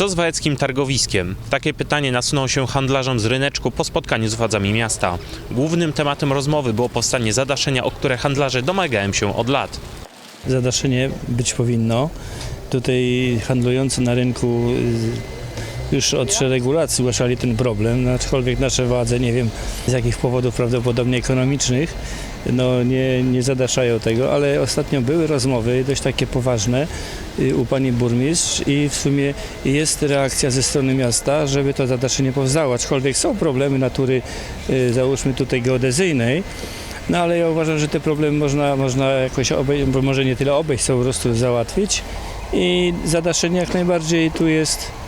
Co z wałeckim targowiskiem? Takie pytanie nasunął się handlarzom z ryneczku po spotkaniu z władzami miasta. Głównym tematem rozmowy było powstanie zadaszenia, o które handlarze domagają się od lat. Zadaszenie być powinno. Tutaj handlujący na rynku y, już od lat zgłaszali ten problem, no, aczkolwiek nasze władze, nie wiem z jakich powodów, prawdopodobnie ekonomicznych, no nie, nie zadaszają tego, ale ostatnio były rozmowy dość takie poważne y, u pani burmistrz i w sumie jest reakcja ze strony miasta, żeby to zadaszenie powstało, aczkolwiek są problemy natury, y, załóżmy tutaj geodezyjnej, no ale ja uważam, że te problemy można, można jakoś obejść, może nie tyle obejść, co po prostu załatwić i zadaszenie jak najbardziej tu jest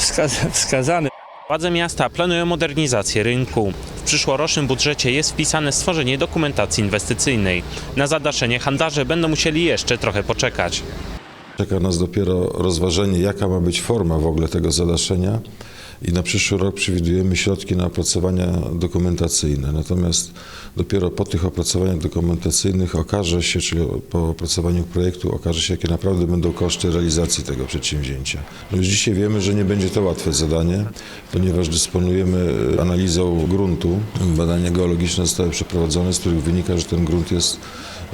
wskaz- wskazane. Władze miasta planują modernizację rynku. W przyszłorocznym budżecie jest wpisane stworzenie dokumentacji inwestycyjnej. Na zadaszenie handlarze będą musieli jeszcze trochę poczekać. Czeka nas dopiero rozważenie, jaka ma być forma w ogóle tego zadaszenia i na przyszły rok przewidujemy środki na opracowania dokumentacyjne. Natomiast dopiero po tych opracowaniach dokumentacyjnych okaże się, czyli po opracowaniu projektu, okaże się, jakie naprawdę będą koszty realizacji tego przedsięwzięcia. No już dzisiaj wiemy, że nie będzie to łatwe zadanie, ponieważ dysponujemy analizą gruntu. Badania geologiczne zostały przeprowadzone, z których wynika, że ten grunt jest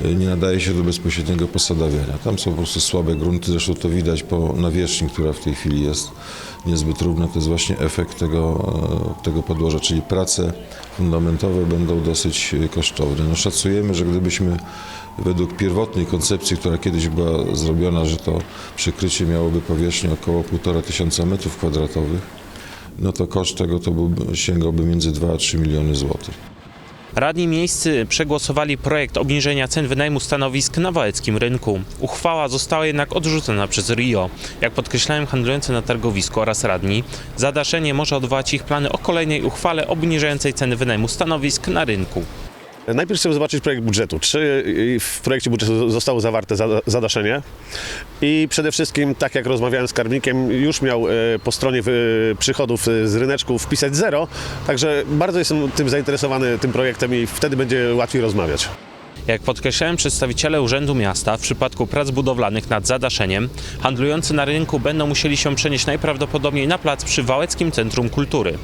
nie nadaje się do bezpośredniego posadawiania. Tam są po prostu słabe grunty, zresztą to widać po nawierzchni, która w tej chwili jest niezbyt równa. To jest właśnie efekt tego, e, tego podłoża, czyli prace fundamentowe będą dosyć e, kosztowne. No, szacujemy, że gdybyśmy według pierwotnej koncepcji, która kiedyś była zrobiona, że to przykrycie miałoby powierzchnię około 1,5 tysiąca metrów kwadratowych, no to koszt tego to byłby, sięgałby między 2 a 3 miliony złotych. Radni miejscy przegłosowali projekt obniżenia cen wynajmu stanowisk na wałeckim rynku. Uchwała została jednak odrzucona przez RIO. Jak podkreślają handlujący na targowisku oraz radni, zadaszenie może odwołać ich plany o kolejnej uchwale obniżającej ceny wynajmu stanowisk na rynku. Najpierw chcemy zobaczyć projekt budżetu. Czy w projekcie budżetu zostało zawarte za- zadaszenie? I przede wszystkim, tak jak rozmawiałem z skarbnikiem, już miał e, po stronie przychodów z ryneczku wpisać zero, także bardzo jestem tym zainteresowany tym projektem i wtedy będzie łatwiej rozmawiać. Jak podkreślają przedstawiciele Urzędu Miasta, w przypadku prac budowlanych nad zadaszeniem, handlujący na rynku będą musieli się przenieść najprawdopodobniej na plac przy Wałeckim Centrum Kultury.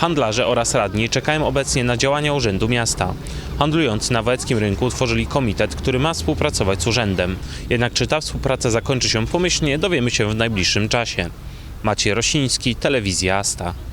Handlarze oraz radni czekają obecnie na działania Urzędu Miasta. Handlujący na wałeckim rynku utworzyli komitet, który ma współpracować z urzędem. Jednak czy ta współpraca zakończy się pomyślnie, dowiemy się w najbliższym czasie. Maciej Rosiński, Telewizja Asta.